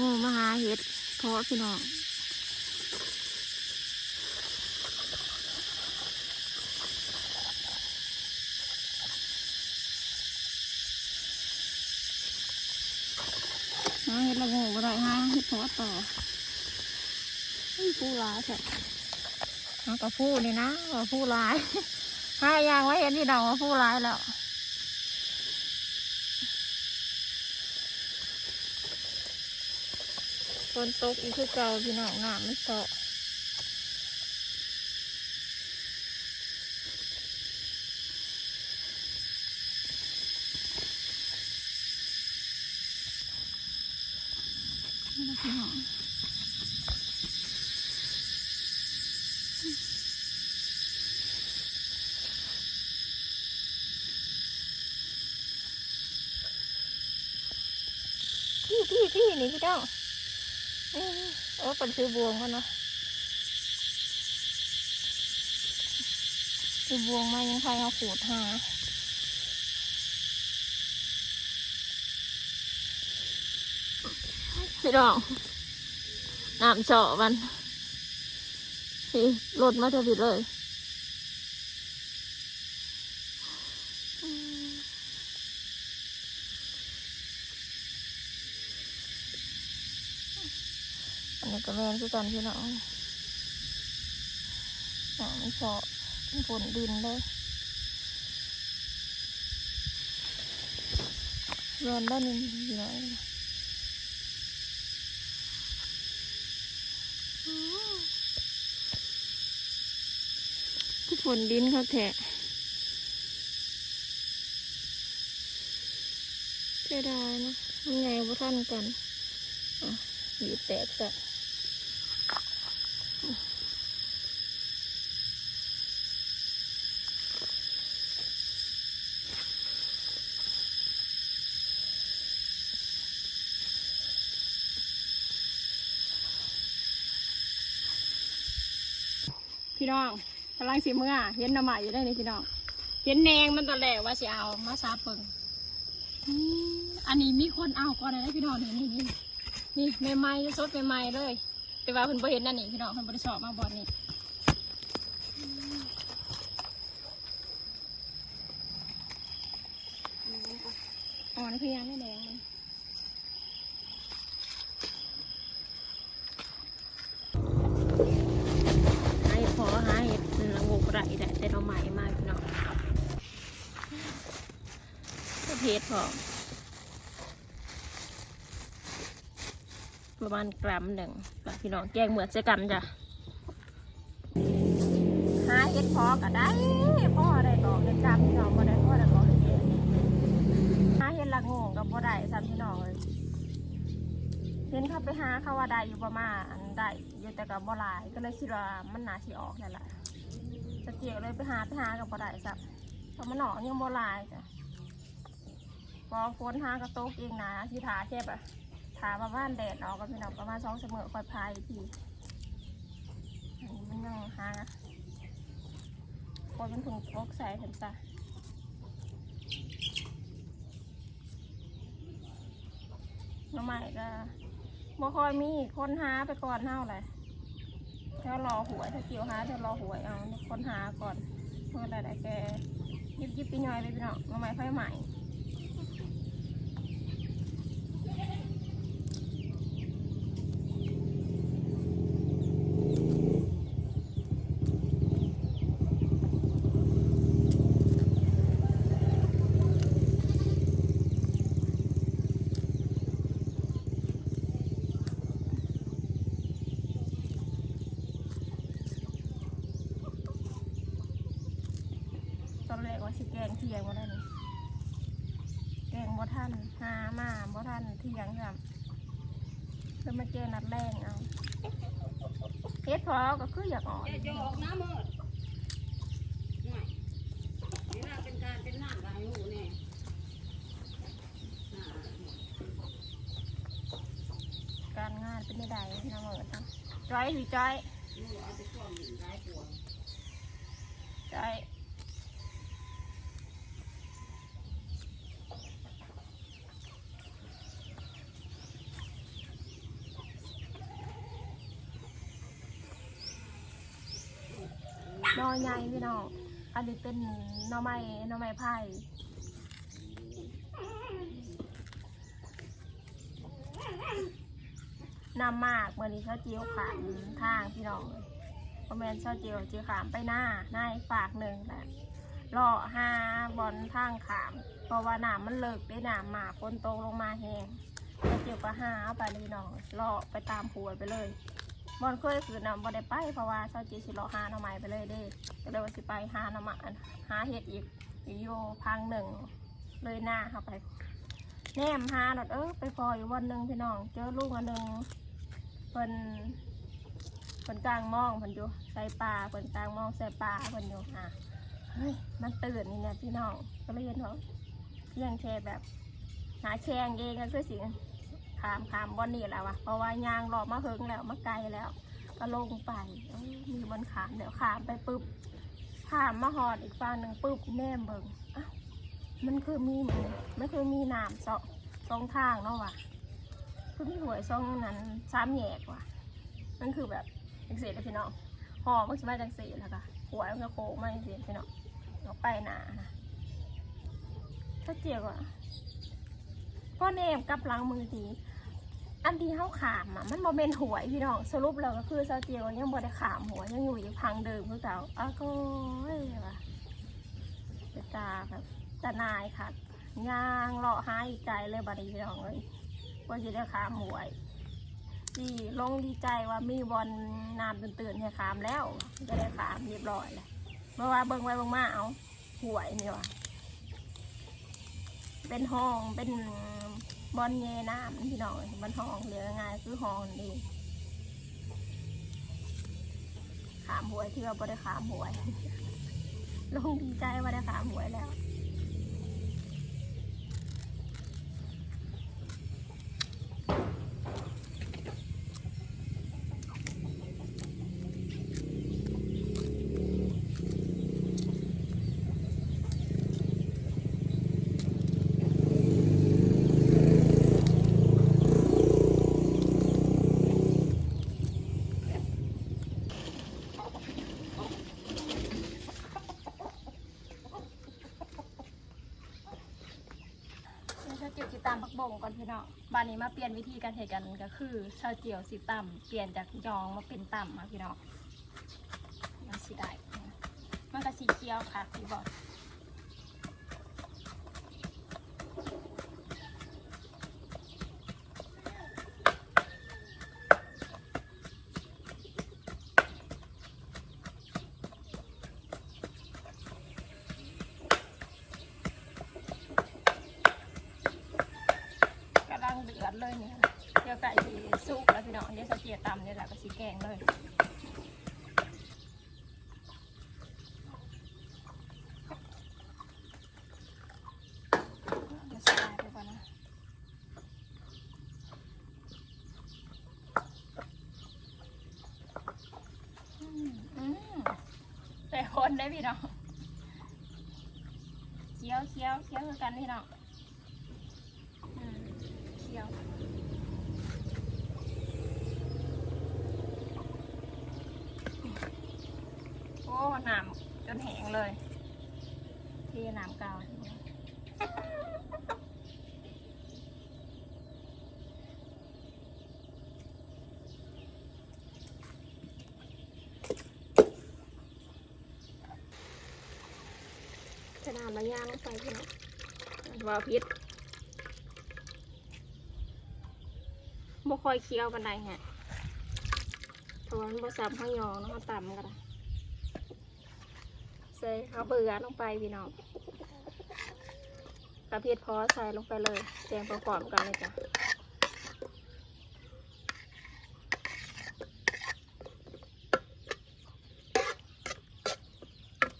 งูมาหาเห็ดเพาะพี่น้องหาเห็ดละงูก็ได้หาเห็ดเพาะต่อผู้ร้ายแท้หากับผู้นี่นะผู้ร้ายหายางไว้เห็นพี่น้องว่าผู้ร้ายแล้ว นตกอีกคือเก่าพี่น้องน้ำไม่เสาะนี่นะพี่น้องพี่พี่พี่นี่พี่น้องเอ้ย โอ้เป็นซื้อบวงกันเนาะซื้อบวงมายังใครเอาขูดหาพี่น้องน้ำเจาะมันพี่ลดมาเถอะพี่เลย นนี้ก็แมนคือกันพี่น้องน้ำมันเจาะฝนดินเลยรือนด้านนี้พี่น้องอืมคือฝนดินเขาแทะเสียดายนะมันไงบ่ทันกันอะหยีแตกซะ พี่น้องกำลังสิเมื่อเห็นหน้ำใหม่อยู่ได้นี่พี่น้อง เห็นแนงมันตอนแรกว่าสิเอามาซาเปิงอันนี้มีคนเอาก่อนเลยนะพี่น้องเห็นนี่นี่นี่ใหม่ๆสดใหม่ๆเลย แต่ว่าเพิ่นบ่เห็นนั่นนี่พี่น้องเพิ่นบ่ได้สอบมาบอดนี่อืมอ่อนคือยังไม่แดงมันหาเห็ดพอหาเห็ดละงูกระ ไรได้แต่เราใหม่มากพี่น้องก็เพชรพอประมาณกรัมหนึ่งพี่น้องแกงเหมือนจะกันจ้ะหาเห็ดพอก็ได้พ่อได้ดอกได้จำพี่น้องบ่ได้พ่อได้ดอกได้เยอะหาเห็ดละงูกับบ่ได้ซ้ำพี่น้องเลยเห็นเขาไปหาเขาว่าได้อยู่ประมาณได้อยู่แต่กับบ่หลายก็เลยคิดว่ามันน่าสิออกนั่นแหละะเกียวเลยไปหาไปหากับบ่ได้ซ้ำเพราะมันออกยังบ่ลายจ้ะพอฝนหากระโตกเองนะที่ถาแค่แบบถามมาบ้านแดดออกก็พี่น้องประมาณสองเสมอคอยพายทีอันนี้มันยังหาคนเป็นถุงอกใส่เห็นปะน้องใหม่ก็บ่คอยมีคนหาไปก่อนเท่าไหร่ เดี๋ยวรอหวยถ้าเกี่ยวหาเดี๋ยวรอหวยเอาคนหาก่อนเมื่อไรได้แกยิบยิบปีน้อยไปพี่น้องมาใหม่ค่อยใหม่ ตอนแรกว่าสิแกงเที่ยงมาได้นี่แกง บ่ท่านหามาบ่ท่านเที่ยงครับแล้วมาเจอนัดแรงเอาเฮ็ดพอก็คืออยากออกจะจะออกน้ำมืดหน่อยเวลาเป็นการเป็นน้ำกับอายุเนี่ยการงานเป็นไม่ได้นะเหมือนกันจ้อยหือจ้อยนี่เอาไปซ่อมหนึ่งร้ายปวดจ้อย นอใหญ่พี่น้องอันนี้เป็นหน่อไม้หน่อไม้ไผ่นำมากเมื่อนี้เขาเจียวขามทางพี่น้องเลยเพราะแมนเช่าเจียวเจียวขามไปหน้าหน้าฝากหนึ่งแหละรอหาบอลทางขามเพราะว่าน้ำมันเลิกได้น้ำหมากฝนตกลงมาแห้งแล้วเจียวก็หาเอาไปพี่น้องรอไปตามผัวไปเลย บอลเคยคือนำบอได้ไปเพราะว่าเช้าจีสิรอหาหน่อไม้ไปเลยเด้ก็เลยว่าสิไปหาหน่อไม้หาเห็ดอีกอีโยพังหนึ่งเลยหน้าเข้าไปแนมหาหนอดเออไปพออยู่วันหนึ่งพี่น้อง เจอลูกอันหนึ่งเพิ่นเพิ่นกลางมองเพิ่นอยู่ใส่ปลาเพิ่นกลางมองใส่ปลาเพิ่นอยู่อะเฮ้ยมันตื่นนี่เนี่ยพี่น้องก็เลยเห็นว่าเพียงแค่แบบ หาแชงเองก็คือสิ ขามขามบอนนี่แหล้ววะเพราะว่ายางรอบมาเฮิงแล้วมาไกลแล้ว ก็ลงไปมีบนขามเดี๋ยวขามไปปุ๊บขามมาหอดอีกฝั่งหนึ่งปุ๊บแนมเบิงอ้าวมันคือมีเหมือนมันคือมีน้ำสองสองทางเนาะวะคือมีหวยซองนั้นสามแยกว่ะมันคือแบบจังสีเลยพี่น้องหอมันจะมาจังสีแล้วก็หวยมันก็โค้งมาจังสีพี่น้องเราไปหนานะถ้าเจียวอะพ่อเนมกับหลังมือดี อันที่เขาขามอะมันโมเมนหวยพี่น้องสรุปแล้วก็คือซาเจียวยังบ่ได้ขามหัวยังอยู่อีกพังเดิมคือเก่าอ้าก็เฮ้ยว่ะเป็นตาแบบตานายค่ะย่างเลาะหาอีกไกลเลยบัดนี้พี่น้องเลยว่าจะได้ขามหวยดีลงดีใจว่ามีบอลน้ำตื่นๆเนี่ยขามแล้วจะได้ขามเรียบร้อยเลยเมื่อว่าเบิ่งไว้เบิ่งมาเอาหวยนี่ว่ะเป็นห้องเป็น บอลเยน้ำพี่น้องมันห้องเหลือง่ายคือห้องนี่ขามหวยที่เราบ่ได้ขามหวยลงดีใจว่าได้ขามหวยแล้ว ชาเจียวสิตำผัก บงก่อนพี่น้องบ้านนี้มาเปลี่ยนวิธีการเห็ดกันก็คือชาเจียวสีต่ำเปลี่ยนจากยองมาเป็นต่ำมาพี่น้องมันสีได้มันก็สีเขียวค่ะพี่บอกำลังเดือดเลยเนี่ยเดี๋ยวไก่สีสุกแล้วพี่น้องเดี๋ยวชาเจียวตำเนี่ย แหละก็สีแกงเลยแต่คนได้พี่น้องเคี้ยวเคี้ยวเคี้ยวคือกันพี่น้องอืมเคี้ยวโอ้น้ำจนแห้งเลยเที่น้ำเก่าจะ น้ำมาลงไปพี่น้องว่าพิษบ่ค่อยเคี้ยวกันไดฮะเพราะว่ามันบ่ซ้ำข้างยองเนาะต่ำกันละใส่ข้าวเบื่อลงไปพี่น้องกระเพียดพอใส่ลงไปเลยแจงพร้อมกันเลยจ้ะ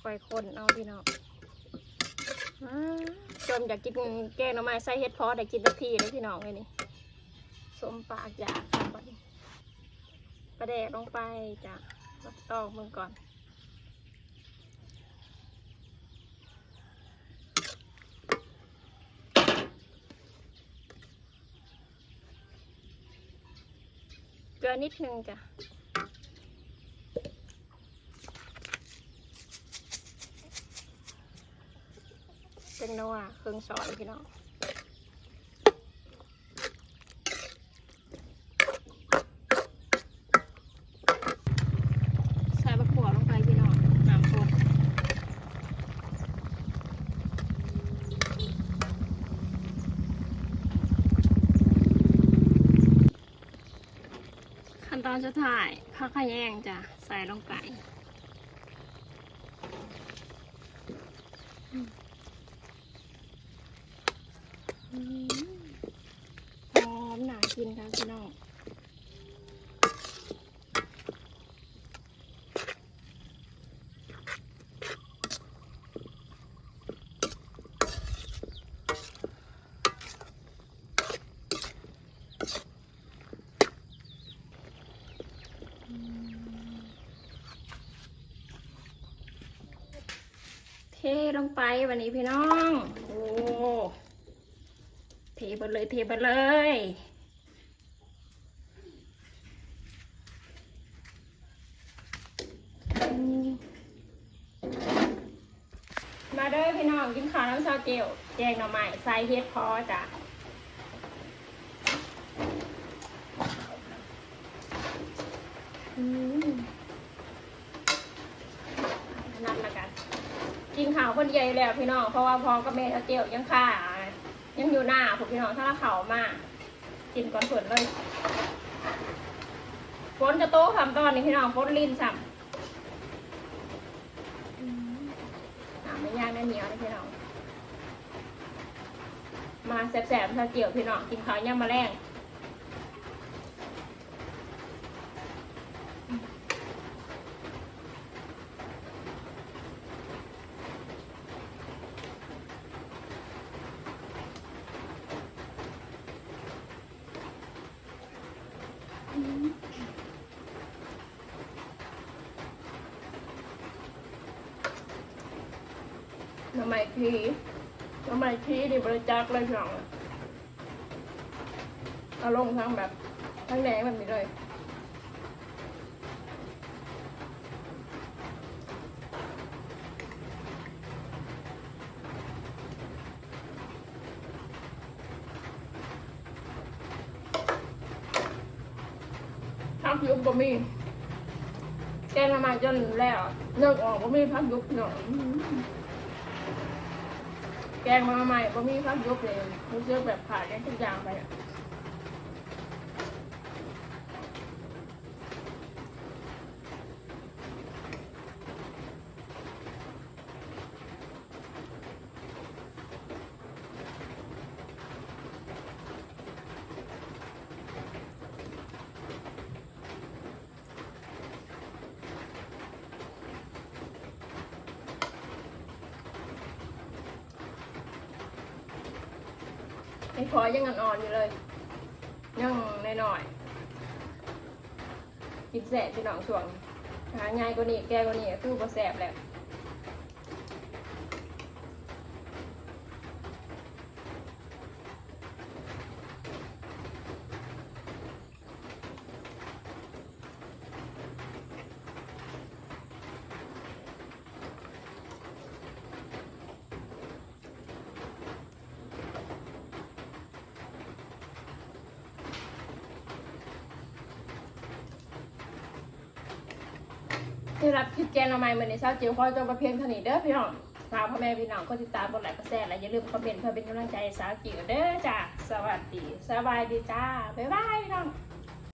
ไฟคนเอาพี่น้อง จมอยากกินแกงหน่อไม้ใส่เห็ดพอได้กินทักทีเลยพี่น้องเลยนี่สมปากอยากครับบัดนี้ประเดกลงไปจ้ะรับตองมึงก่อนเกลือนิดนึงจ้ะ งนัวเครื่องซอยพี่น้องใส่บะขัวลงไปพี่น้องน้ำซุปขั้นตอนสุดท้ายผักขะแยงจ้ะใส่ลงไป อืมหอ มหนกินค่ะพี่น้องเทลงไปวันนี้พี่น้อง โอ้ เทไปเลย เทไปเลย มาเด้อพี่น้องกินข้าวน้ำซาเจียวแจงหน่อไม้ใส่เฮ็ดพอจ้ะนั่นละกัน กินข้าวคนเดียวอยู่แล้วพี่น้อง เพราะว่าพอกับแม่ซาเจียวยังค่ายังอยู่หน้าผมพี่น้องถ้าเราเขามากินก่อนเปิดเลยฝนจะโต๊ะทำตอนนี้พี่น้องฝนลินซ้ำอืมอ่าไม่ยากไม่ เหนียวนะพี่น้อง มาแสบๆถ้าเกี่ยวพี่น้องกินข้าวย่างมาแรง ทำไมทีทำไมทีดิบริจาคเลยพี่น้องเอาลงทั้งแบบทั้งแดงแบบนี้เลยพักยุบบะมีแกงมาจนแล้วเลิกออกบะมีพักยุบหน่อย งมาใหม่บะมีพักยุบเลยรู้สึกแบบขาดแกงทุกอย่างไปอะ อ้พอยังอ่อนๆอยู่เลยยังหน่อยๆกินแสบพี่น้องช่วงหาง่ายกว่านี้แก้กว่านี้คือบ่แสบแล้ว ได้รับคลิปแกงหน่อไม่เหมือนในเช้าเจียวคอยจงประเพียงเท่านี้เด้อพี่น้องฝากพ่อแม่พี่น้องก็ติดตามกดไลายกดแชร์และอย่าลืมคอมเมนต์เพื่อเป็นกำลังใจให้สาวจิ๋วเด้อจ้าสวัสดีสบายดีจ้าบ๊ายบายพี่น้อง